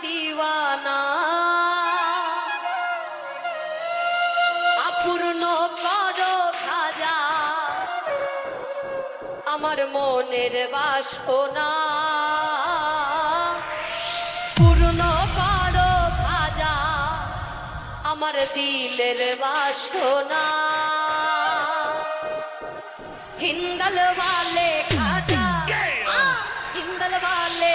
দিওয়ানা। অপূর্ণ করো খাজা। আমার মনের বাসনা। পূর্ণ করো খাজা আমার দিলের বাসনা। হিন্দল वाले খাজা আ, হিন্দল वाले